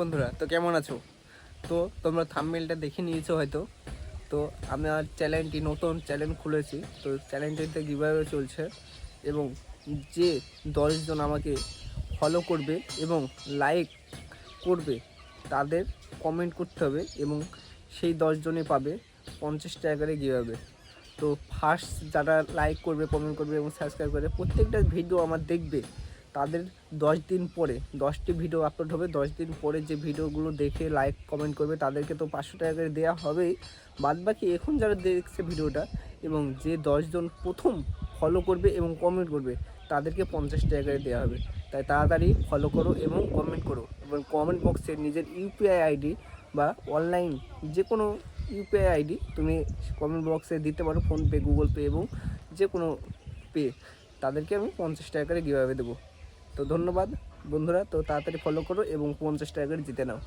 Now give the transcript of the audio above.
বন্ধুরা, তো কেমন আছো? তো তোমরা থাম্বনেলটা দেখে নিয়েছো হয়তো। তো আমি আমার চ্যানেলটি নতুন চ্যানেল খুলেছি, তো চ্যানেলটিতে কীভাবে চলছে এবং যে দশজন আমাকে ফলো করবে এবং লাইক করবে, তাদের কমেন্ট করতে হবে এবং সেই দশজনই পাবে পঞ্চাশ টাকা করে কীভাবে তো ফার্স্ট যারা লাইক করবে কমেন্ট করবে এবং সাবস্ক্রাইব করবে, প্রত্যেকটা ভিডিও আমার দেখবে। তাদের দশ দিন পরে, দশটি ভিডিও আপলোড হবে। দশ দিন পরে যে ভিডিওগুলো দেখে লাইক কমেন্ট করবে, তাদেরকে তো পাঁচশো টাকা করে দেওয়া হবেই। বাদ বাকি এখন যারা দেখছে ভিডিওটা এবং যে দশজন প্রথম ফলো করবে এবং কমেন্ট করবে, তাদেরকে পঞ্চাশ টাকা করে দেওয়া হবে। তাই তাড়াতাড়ি ফলো করো এবং কমেন্ট করো। এবং কমেন্ট বক্সে নিজের ইউপিআই আইডি বা অনলাইন যে কোনো ইউপিআই আইডি তুমি কমেন্ট বক্সে দিতে পারো ফোনপে গুগল পে এবং যে কোনো পে তাদেরকে আমি পঞ্চাশ টাকা করে কীভাবে দেবো। তো ধন্যবাদ বন্ধুরা তো তাড়াতাড়ি ফলো করো এবং পঞ্চাশ টাকা করে জিতে নাও।